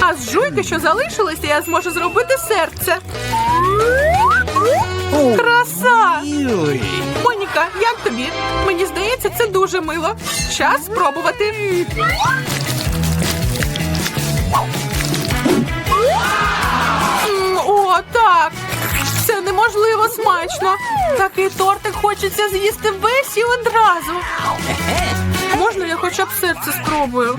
А з жуйки, що залишилося, я зможу зробити серце. Краса! Моніка, як тобі? Мені здається, це дуже мило. Час спробувати. О, так. Це неможливо смачно. Такий тортик хочеться з'їсти весь і одразу. Можна я хоча б серце спробую?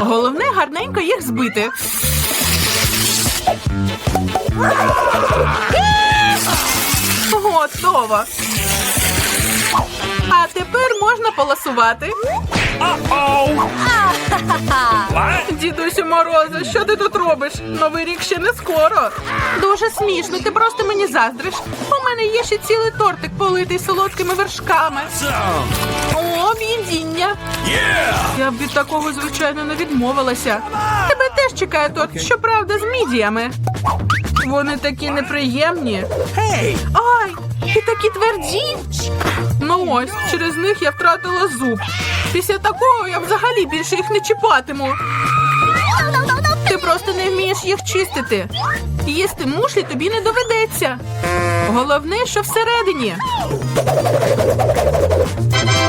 Головне гарненько їх збити. Готово. А тепер можна поласувати. Дідусю Морозо, що ти тут робиш? Новий рік ще не скоро. Дуже смішно, ти просто мені заздриш. У мене є ще цілий тортик политий солодкими вершками. Awesome! Yeah! Я б від такого, звичайно, не відмовилася. Тебе теж чекає торт, щоправда, з мідіями. Вони такі неприємні. Hey! Ай, і такі тверді. Ну ось, через них я втратила зуб. Після такого я взагалі більше їх не чіпатиму. Ти просто не вмієш їх чистити. Їсти мушлі тобі не доведеться. Головне, що всередині.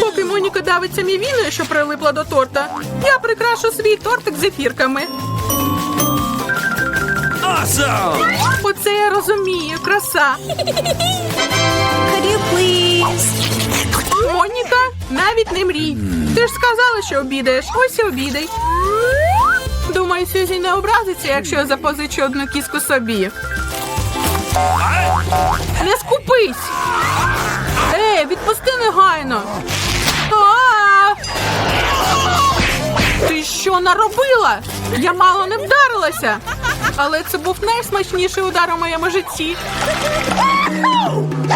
Поки Моніка давиться мівіною, що прилипла до торта, я прикрашу свій тортик зефірками. Awesome! Оце я розумію, краса. Моніка, навіть не мрій. Ти ж сказала, що обідаєш. Ось і обідай. Думаю, Сюзі не образиться, якщо я запозичу одну кіску собі. Не скупись! Ей, відпусти негайно! Ти що наробила? Я мало не вдарилася. Але це був найсмачніший удар у моєму житті.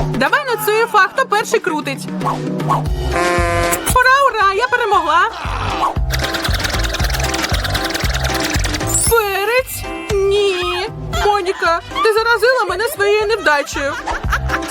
Давай на цю ефа, хто перший крутить. Ура, ура! Я перемогла. Перець? Ні. Моніка, ти заразила мене своєю невдачею.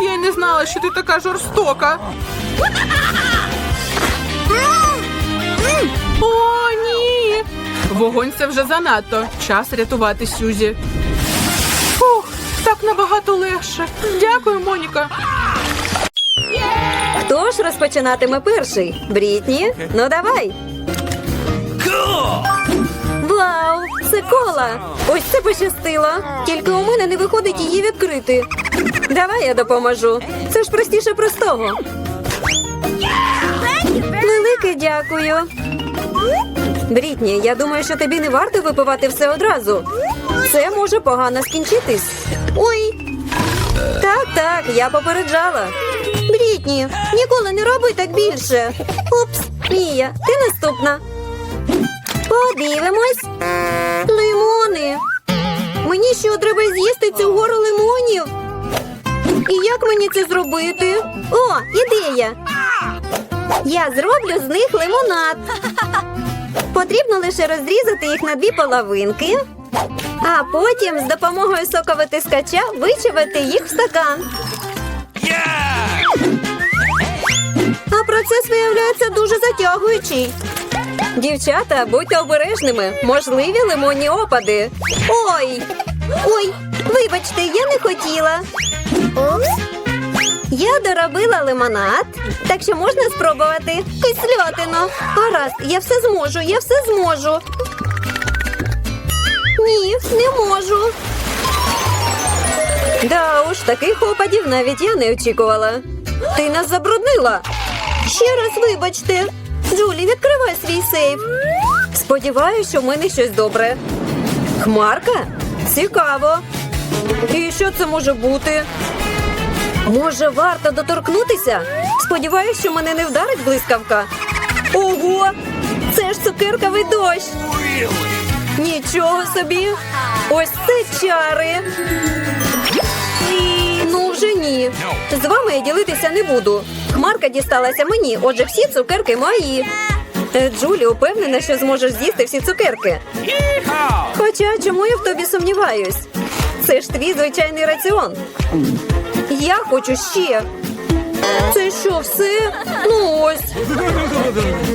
Я не знала, що ти така жорстока. О, ні! Вогонь це вже занадто. Час рятувати Сюзі. Фух, так набагато легше. Дякую, Моніка. Хто ж розпочинатиме перший? Брітні? Ну давай. Вау! Це кола! Ось це пощастило. Тільки у мене не виходить її відкрити. Давай я допоможу. Це ж простіше простого. Велике дякую. Брітні, я думаю, що тобі не варто випивати все одразу. Це може погано скінчитись. Ой. Так, так, я попереджала. Брітні, ніколи не роби так більше. Упс, Мія, ти наступна. Подивимось. Лимони. Мені що треба з'їсти цю гору лимонів? І як мені це зробити? О, ідея! Я зроблю з них лимонад. Потрібно лише розрізати їх на дві половинки, а потім з допомогою соковитискача вичавити їх в стакан. А процес виявляється дуже затягуючий. Дівчата, будьте обережними, можливі лимонні опади. Ой! Ой, вибачте, я не хотіла. Упс. Я доробила лимонад, так що можна спробувати кислятину. Гаразд, я все зможу, я все зможу. Ні, не можу. Да уж, таких опадів навіть я не очікувала. Ти нас забруднила. Ще раз вибачте. Джулі, відкривай свій сейф. Сподіваюсь, що в мене щось добре. Хмарка? Цікаво. І що це може бути? Може, варто доторкнутися? Сподіваюсь, що мене не вдарить блискавка. Ого! Це ж цукерковий дощ. Нічого собі. Ось це чари. Ну, вже ні. З вами я ділитися не буду. Хмарка дісталася мені, отже, всі цукерки мої. Е, Джулі упевнена, що зможеш з'їсти всі цукерки. Хоча чому я в тобі сумніваюсь? Це ж твій звичайний раціон. Я хочу ще. Це що, все? Ну ось.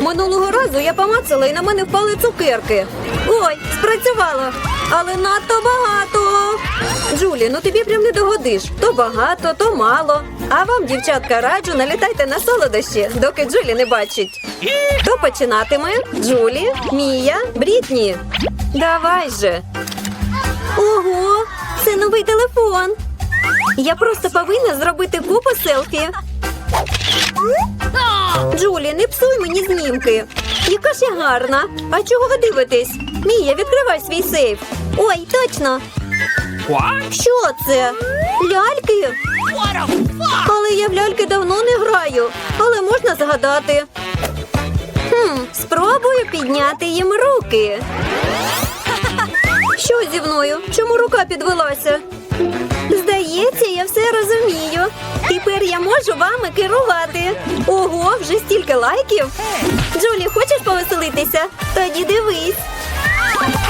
Минулого разу я помацала і на мене впали цукерки. Ой, спрацювало. Але надто багато. Джулі, ну тобі прям не догодиш. То багато, то мало. А вам, дівчатка, раджу, налітайте на солодощі, доки Джулі не бачить. Хто починатиме? Джулі, Мія, Брітні. Давай же. Ого, це новий телефон. Я просто повинна зробити купу селфі. Джулі, не псуй мені знімки. Яка ж я гарна. А чого ви дивитесь? Мія, відкривай свій сейф. Ой, точно. What? Що це? Ляльки? Але я в ляльки давно не граю, але можна згадати. Хм, спробую підняти їм руки. Що зі мною? Чому рука підвелася? Здається, я все розумію. Тепер я можу вами керувати. Ого, вже стільки лайків. Джулі, хочеш повеселитися? Тоді дивись.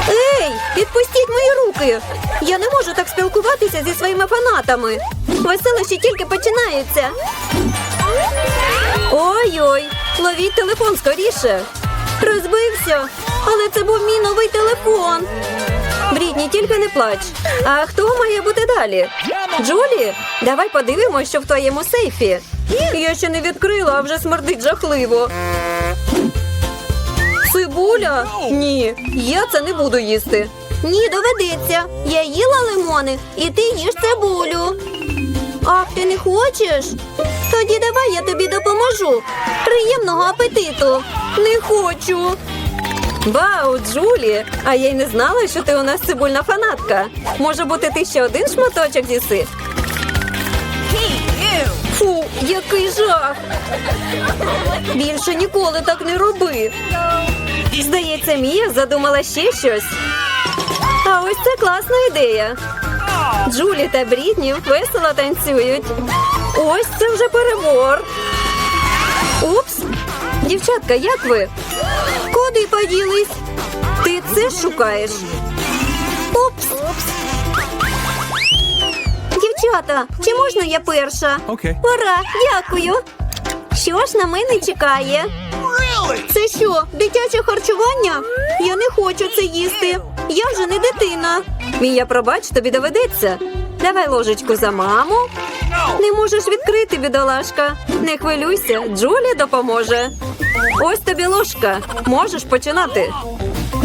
Ей, відпустіть мої руки! Я не можу так спілкуватися зі своїми фанатами. Веселощі тільки починаються. Ой-ой, ловіть телефон скоріше. Розбився, але це був мій новий телефон. Брідні, тільки не плач. А хто має бути далі? Джулі, давай подивимось, що в твоєму сейфі. Я ще не відкрила, а вже смердить жахливо. Цибуля? Ні, я це не буду їсти. Ні, доведеться. Я їла лимони, і ти їш цибулю. Ах, ти не хочеш? Тоді давай я тобі допоможу. Приємного апетиту. Не хочу. Вау, Джулі! А я й не знала, що ти у нас цибульна фанатка. Може бути, ти ще один шматочок з'їси? Фу, який жах! Більше ніколи так не роби. Здається, Мія задумала ще щось. А ось це класна ідея. Джулі та Брітні весело танцюють. Ось це вже перебор. Упс. Дівчатка, як ви? Куди поділись? Ти це шукаєш? Упс. Дівчата, чи можна я перша? Okay. Ура, дякую. Що ж на мене чекає? Це що, дитяче харчування? Я не хочу це їсти. Я вже не дитина. Мія, пробач, тобі доведеться. Давай ложечку за маму. Не можеш відкрити, бідолашка. Не хвилюйся, Джулі допоможе. Ось тобі ложка. Можеш починати.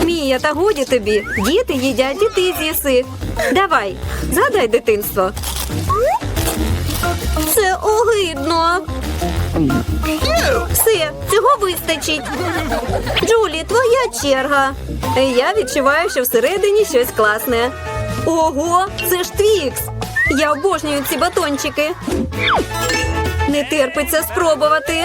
Мія, та годі тобі. Діти їдять, і ти з'їси. Давай, згадай дитинство. Це огидно. Все, цього вистачить. Джулі, твоя черга. Я відчуваю, що всередині щось класне. Ого, це ж твікс. Я обожнюю ці батончики. Не терпиться спробувати.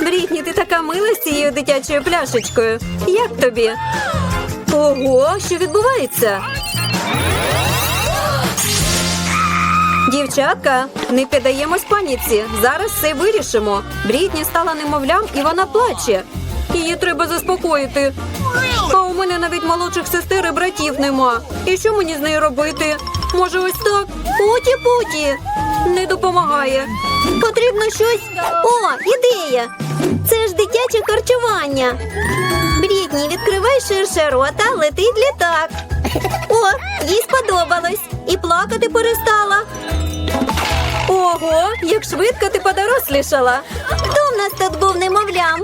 Брітні, ти така мила з цією дитячою пляшечкою. Як тобі? Ого, що відбувається? Дівчатка, не піддаємось паніці. Зараз все вирішимо. Брітні стала немовлям і вона плаче. Її треба заспокоїти. А у мене навіть молодших сестер і братів нема. І що мені з нею робити? Може, ось так? Путі-путі. Не допомагає. Потрібно щось. О, ідея! Це ж дитяче харчування. Брітні, відкривай ширше рота, летить літак. О, їй сподобалось. І плакати перестала. Ого, як швидко ти подорослішала. Хто в нас тут був немовлям?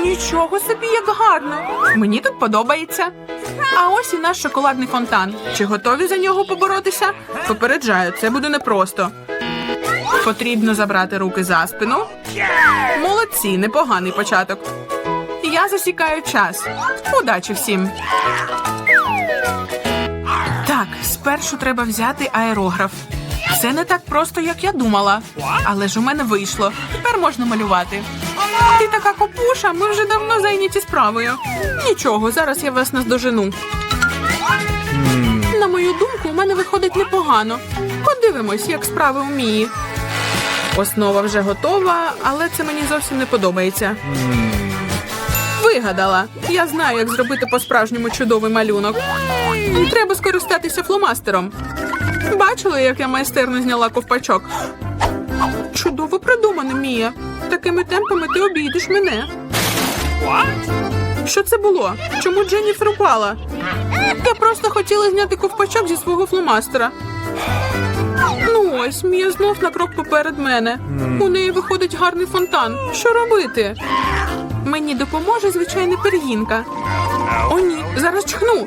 Нічого собі, як гарно. Мені тут подобається. А ось і наш шоколадний фонтан. Чи готові за нього поборотися? Попереджаю, це буде непросто. Потрібно забрати руки за спину. Молодці, непоганий початок. Я засікаю час. Удачі всім. Так, спершу треба взяти аерограф. Це не так просто, як я думала. Але ж у мене вийшло. Тепер можна малювати. Ти така копуша, ми вже давно зайняті справою. Нічого, зараз я вас наздожену. На мою думку, у мене виходить непогано. Подивимось, як справи у Мії. Основа вже готова, але це мені зовсім не подобається. Вигадала. Я знаю, як зробити по-справжньому чудовий малюнок. Треба скористатися фломастером. Бачили, як я майстерно зняла ковпачок? Чудово придумано, Мія. Такими темпами ти обійдеш мене. Що це було? Чому Дженніфер упала? Я просто хотіла зняти ковпачок зі свого фломастера. Ну ось, Мія знов на крок поперед мене. У неї виходить гарний фонтан. Що робити? Мені допоможе звичайна пергінка. О, ні, зараз чхну.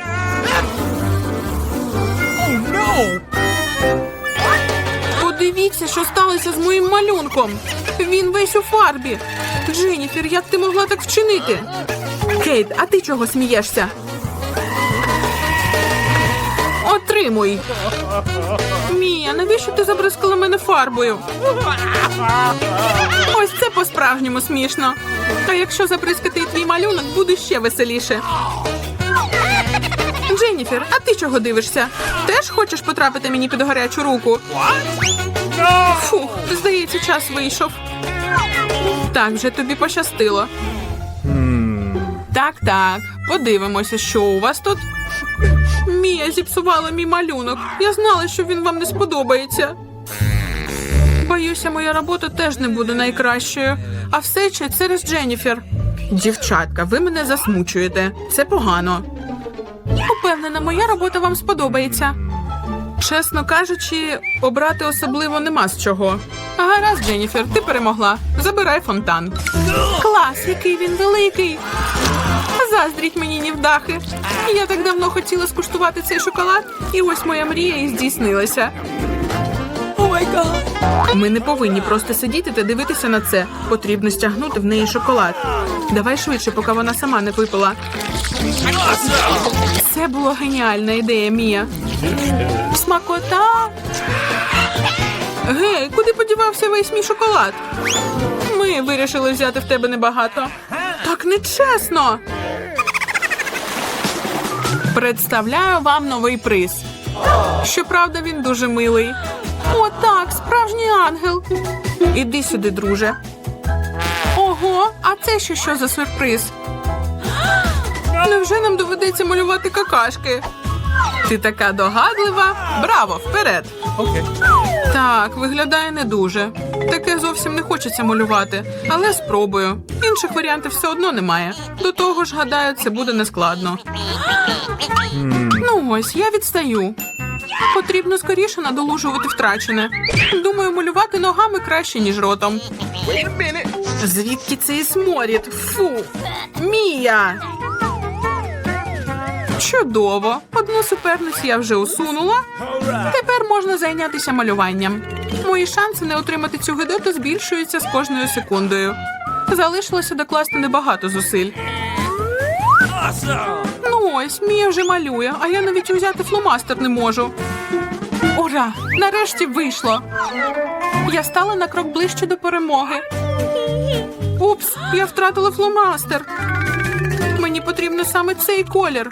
Подивіться, що сталося з моїм малюнком. Він весь у фарбі. Дженніфер, як ти могла так вчинити? Кейт, а ти чого смієшся? Отримуй. Мія, навіщо ти забризкала мене фарбою? Ось це по-справжньому смішно. А якщо забризкати твій малюнок, буде ще веселіше. Дженніфер, а ти чого дивишся? Теж хочеш потрапити мені під гарячу руку? Фух, здається, час вийшов. Так, вже тобі пощастило. Так, так, подивимося, що у вас тут. Мія зіпсувала мій малюнок. Я знала, що він вам не сподобається. Боюся, моя робота теж не буде найкращою. А все ще через Дженніфер. Дівчатка, ви мене засмучуєте. Це погано. Упевнена, моя робота вам сподобається. Чесно кажучи, обрати особливо нема з чого. Гаразд, Дженніфер, ти перемогла. Забирай фонтан. Клас, який він великий. Заздріть мені нівдахи. Я так давно хотіла скуштувати цей шоколад, і ось моя мрія і здійснилася. Ми не повинні просто сидіти та дивитися на це. Потрібно стягнути в неї шоколад. Давай швидше, поки вона сама не випила. Це була геніальна ідея, Мія. Смакота. Гей, куди подівався весь мій шоколад? Ми вирішили взяти в тебе небагато. Так нечесно. Представляю вам новий приз. Щоправда, він дуже милий. Так, справжній ангел. Іди сюди, друже. Ого, а це ще що за сюрприз? Невже нам доведеться малювати какашки? Ти така догадлива. Браво, вперед. Так, виглядає не дуже. Таке зовсім не хочеться малювати, але спробую. Інших варіантів все одно немає. До того ж, гадаю, це буде нескладно. Ну ось, я відстаю. Потрібно скоріше надолужувати втрачене. Думаю, малювати ногами краще, ніж ротом. Звідки цей сморід? Фу! Мія! Чудово! Одну суперницю я вже усунула. Тепер можна зайнятися малюванням. Мої шанси не отримати цю гидоту збільшуються з кожною секундою. Залишилося докласти небагато зусиль. Ось, Мія вже малює, а я навіть узяти фломастер не можу. Ура! Нарешті вийшло. Я стала на крок ближче до перемоги. Упс, я втратила фломастер. Мені потрібно саме цей колір.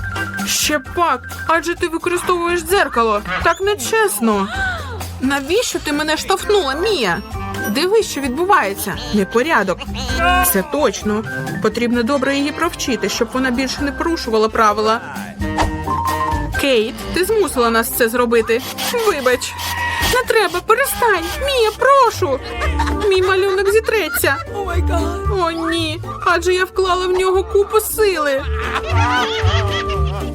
Ще пак, адже ти використовуєш дзеркало. Так нечесно. Навіщо ти мене штовхнула, Мія? Дивись, що відбувається. Непорядок. Це точно. Потрібно добре її провчити, щоб вона більше не порушувала правила. Кейт, ти змусила нас це зробити. Вибач. Не треба, перестань. Мія, прошу. Мій малюнок зітреться. О, ні. Адже я вклала в нього купу сили.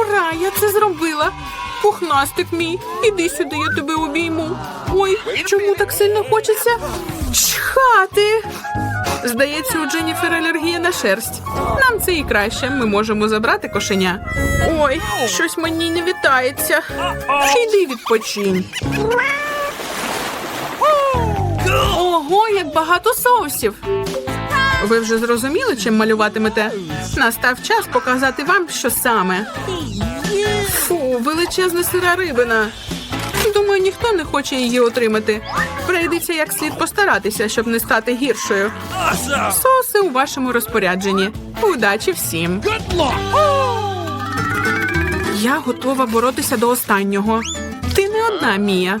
Ура! Я це зробила. Пухнастик мій, іди сюди, я тебе обійму. Ой, чому так сильно хочеться? Чхати. Здається, у Дженніфер алергія на шерсть. Нам це і краще. Ми можемо забрати кошеня. Ой, щось мені не вітається. Іди відпочинь. Ого, як багато соусів. Ви вже зрозуміли, чим малюватимете? Настав час показати вам, що саме. Фу, величезна сира рибина. Думаю, ніхто не хоче її отримати. Прийдеться як слід постаратися, щоб не стати гіршою. Соуси у вашому розпорядженні. Удачі всім. Я готова боротися до останнього. Ти не одна, Мія.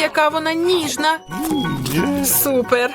Яка вона ніжна. Супер.